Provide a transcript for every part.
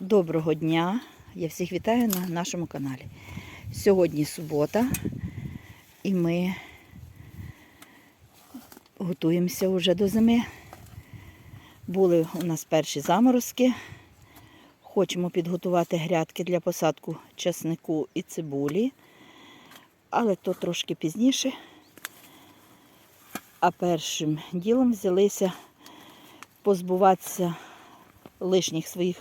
Доброго дня! Я всіх вітаю на нашому каналі. Сьогодні субота, і ми готуємося вже до зими. Були у нас перші заморозки. Хочемо підготувати грядки для посадку часнику і цибулі, але то трошки пізніше. А першим ділом взялися позбуватися лишніх своїх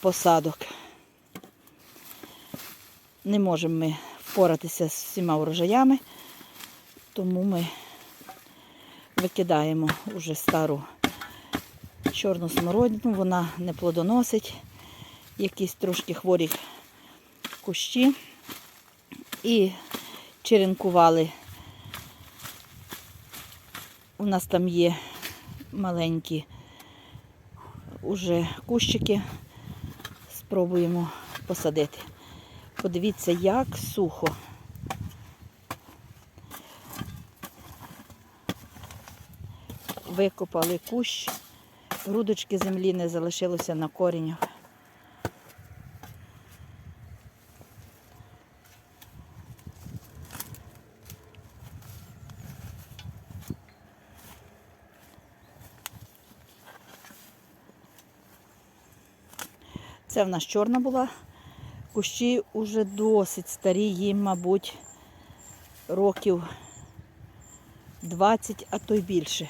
посадок. Не можемо ми впоратися з всіма урожаями, тому ми викидаємо уже стару чорну смородину, вона не плодоносить, якісь трошки хворі кущі і черенкували. У нас там є маленькі уже кущики. Спробуємо посадити. Подивіться, як сухо. Викопали кущ, грудочки землі не залишилося на коріннях. Це в нас чорна була. Кущі вже досить старі, їм, мабуть, років 20, а то й більше.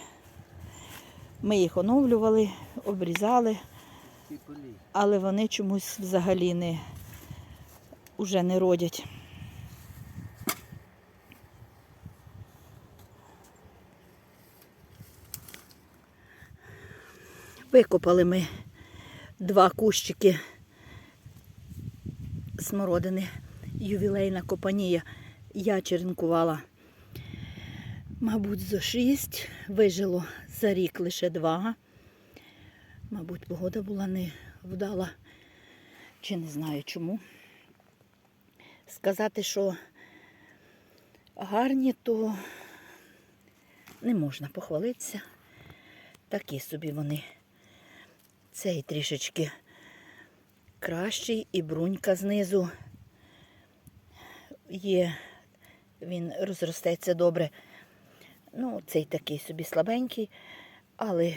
Ми їх оновлювали, обрізали, але вони чомусь взагалі не уже не родять. Викопали ми два кущики смородини. Ювілейна компанія. Я черенкувала, мабуть, зо шість. Вижило за рік лише два. Мабуть, погода була не вдала, чи не знаю чому. Сказати, що гарні, то не можна похвалитися. Такі собі вони. Цей трішечки кращий і брунька знизу є, він розростеться добре. Ну, цей такий собі слабенький, але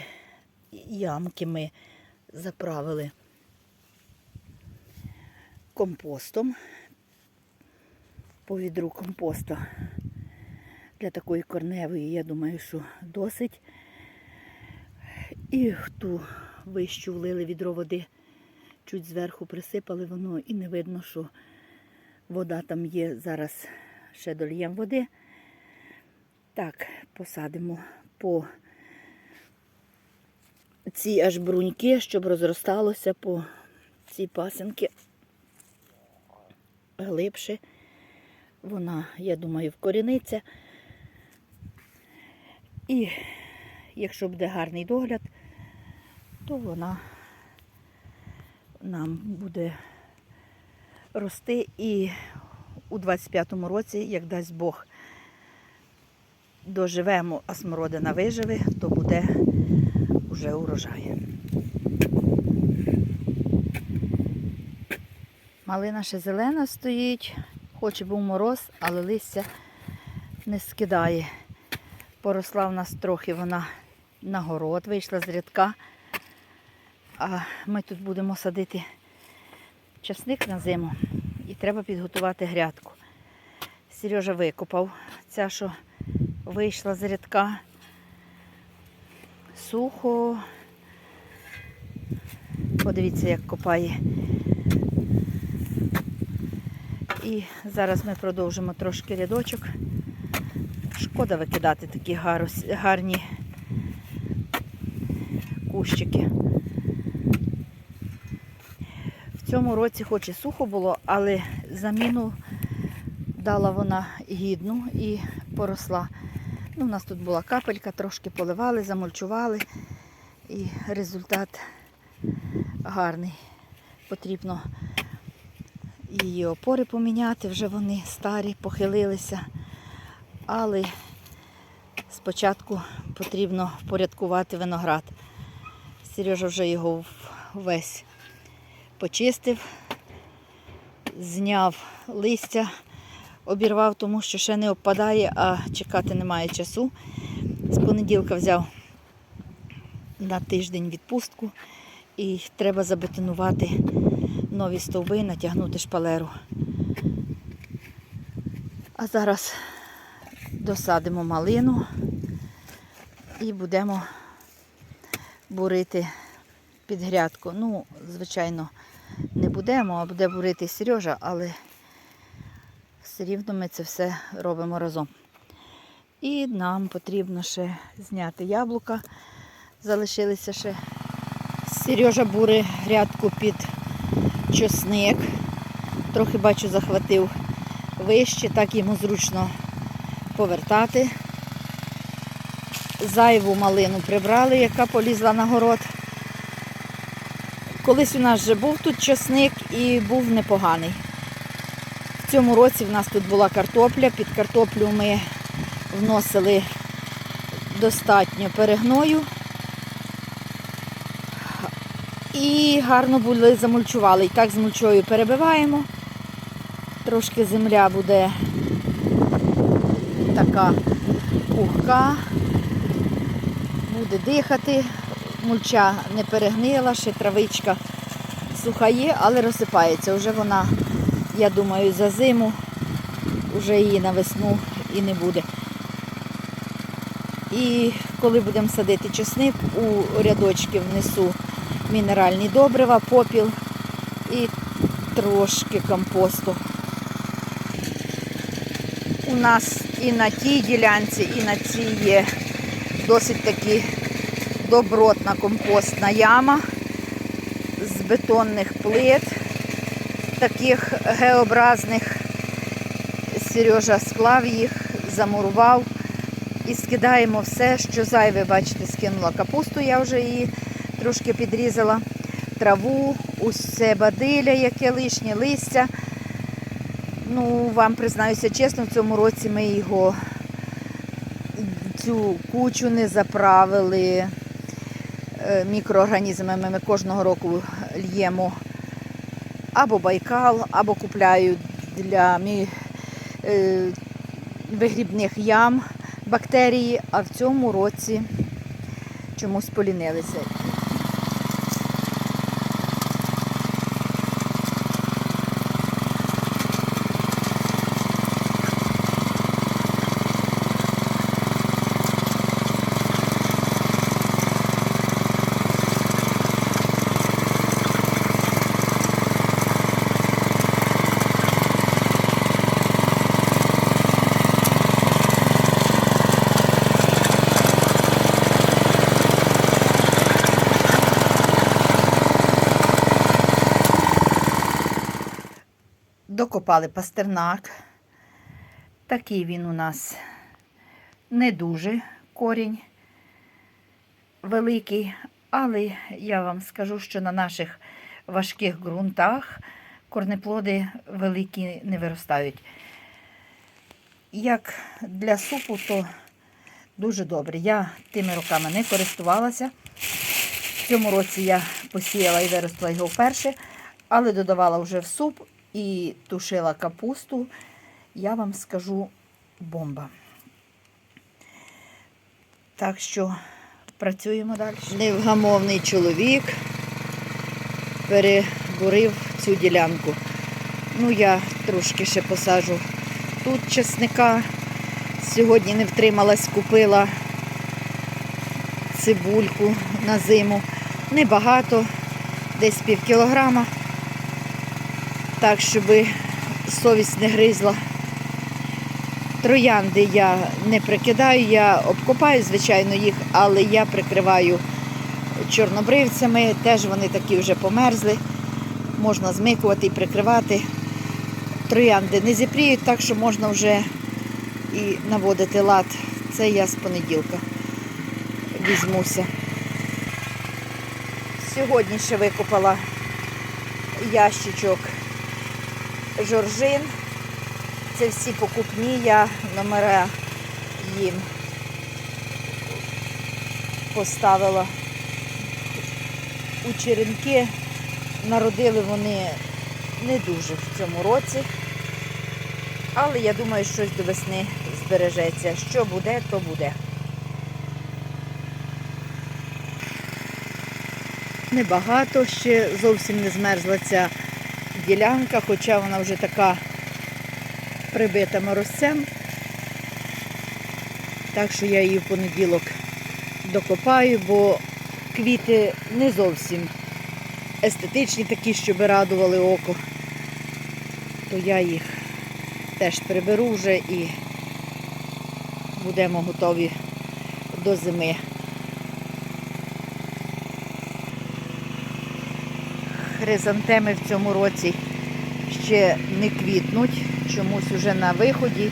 ямки ми заправили компостом, по відру компоста. Для такої корневої, я думаю, що досить. І ту вищу влили відро води, чуть зверху присипали воно і не видно, що вода там є. Зараз ще дольємо води. Так, посадимо по ці аж бруньки, щоб розросталося по ці пасинки глибше. Вона, я думаю, вкоріниться. І якщо буде гарний догляд, то вона нам буде рости і у 25-му році, як дасть Бог, доживемо, а смородина виживе, то буде уже урожай. Малина ще зелена стоїть, хоч і був мороз, але листя не скидає. Поросла в нас трохи вона на город, вийшла з рядка. А ми тут будемо садити часник на зиму і треба підготувати грядку. Сережа викопав ця, що вийшла з рядка. Сухо. Подивіться, як копає. І зараз ми продовжимо трошки рядочок. Шкода викидати такі гарні кущики. Цьому році хоч і сухо було, але заміну дала вона гідну і поросла. Ну, у нас тут була капелька, трошки поливали, замульчували. І результат гарний. Потрібно її опори поміняти, вже вони старі, похилилися. Але спочатку потрібно впорядкувати виноград. Сережа вже його весь почистив, зняв листя, обірвав, тому що ще не обпадає, а чекати немає часу. З понеділка взяв на тиждень відпустку і треба забетонувати нові стовби, натягнути шпалеру. А зараз досадимо малину і будемо бурити під грядку. Ну, звичайно, будемо, а буде бурити Сережа, але все рівно ми це все робимо разом. І нам потрібно ще зняти яблука. Залишилися ще. Сережа бури грядку під чосник. Трохи бачу, захватив вище, так йому зручно повертати. Зайву малину прибрали, яка полізла на город. Колись у нас вже був тут часник і був непоганий. В цьому році в нас тут була картопля. Під картоплю ми вносили достатньо перегною. І гарно були замульчували. І так з мульчою перебиваємо. Трошки земля буде така пухка, буде дихати, мульча не перегнила, ще травичка суха є, але розсипається. Вже вона, я думаю, за зиму, вже її на весну і не буде. І коли будемо садити чесник, у рядочки внесу мінеральні добрива, попіл і трошки компосту. У нас і на тій ділянці, і на цій є досить таки добротна компостна яма з бетонних плит, таких геобразних. Сережа склав їх, замурував і скидаємо все, що зайве, бачите, скинула капусту, я вже її трошки підрізала, траву, усе бадилля, яке лишнє листя. Ну, вам признаюся чесно, в цьому році ми його цю кучу не заправили мікроорганізмами. Ми кожного року л'ємо або байкал, або купляю для е, вигрібних ям бактерії, а в цьому році чомусь полінилися. Докопали пастернак. Такий він у нас не дуже корінь великий, але я вам скажу, що на наших важких ґрунтах корнеплоди великі не виростають. Як для супу, то дуже добре. Я тими роками не користувалася. В цьому році я посіяла і виростила його вперше, але додавала вже в суп і тушила капусту. Я вам скажу бомба. Так що працюємо далі. Невгамовний чоловік перебурив цю ділянку. Ну, я трошки ще посажу тут чесника. Сьогодні не втрималась, купила цибульку на зиму. Небагато, десь пів кілограма. Так, щоб совість не гризла. Троянди я не прикидаю, я обкопаю, звичайно, їх, але я прикриваю чорнобривцями, теж вони такі вже померзли. Можна змикувати і прикривати. Троянди не зіпріють, так що можна вже і наводити лад. Це я з понеділка візьмуся. Сьогодні ще викопала ящичок жоржин. Це всі покупні, я номера їм поставила у черенки. Народили вони не дуже в цьому році. Але я думаю, щось до весни збережеться. Що буде, то буде. Небагато ще зовсім не змерзла ця ділянка, хоча вона вже така прибита морозцем. Так що я її в понеділок докопаю, бо квіти не зовсім естетичні, такі, щоб радували око. То я їх теж приберу вже і будемо готові до зими. Хризантеми в цьому році ще не квітнуть, чомусь вже на виході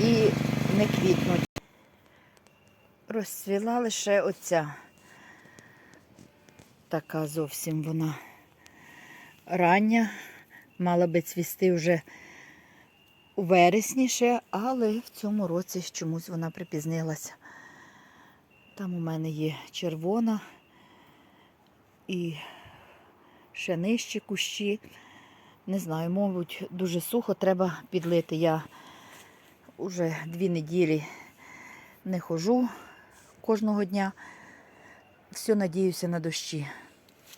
і не квітнуть. Розцвіла лише оця. Така зовсім вона рання. Мала би цвісти вже у вересні ще, але в цьому році чомусь вона припізнилася. Там у мене є червона і ще нижчі кущі. Не знаю, мабуть, дуже сухо треба підлити. Я вже дві неділі не хожу кожного дня. Все надіюся на дощі.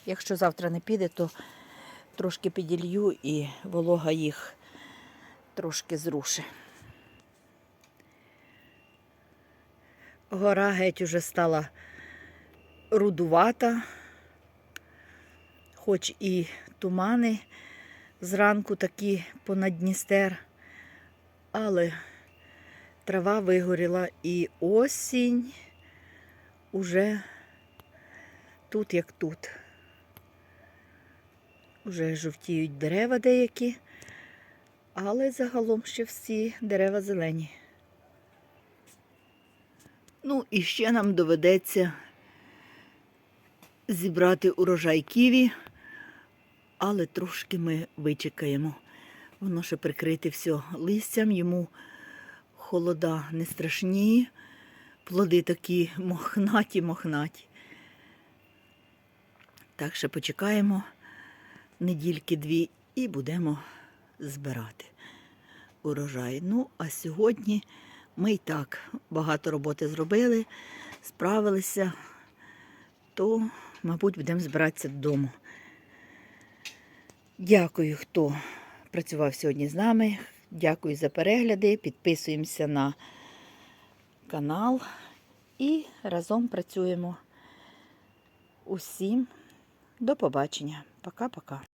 Якщо завтра не піде, то трошки піділью і волога їх трошки зрушить. Гора геть уже стала рудувата, хоч і тумани зранку такі понад Дністер, але трава вигоріла і осінь уже тут як тут. Уже жовтіють дерева деякі, але загалом ще всі дерева зелені. Ну і ще нам доведеться зібрати урожай ківі, але трошки ми вичекаємо. Воно ще прикрите все листям, йому холода не страшні, плоди такі мохнаті-мохнаті. Так що почекаємо недільки дві і будемо збирати урожай. Ну, а сьогодні ми і так багато роботи зробили, справилися, то, мабуть, будемо збиратися додому. Дякую, хто працював сьогодні з нами. Дякую за перегляди. Підписуємося на канал і разом працюємо. Усім до побачення. Пока-пока.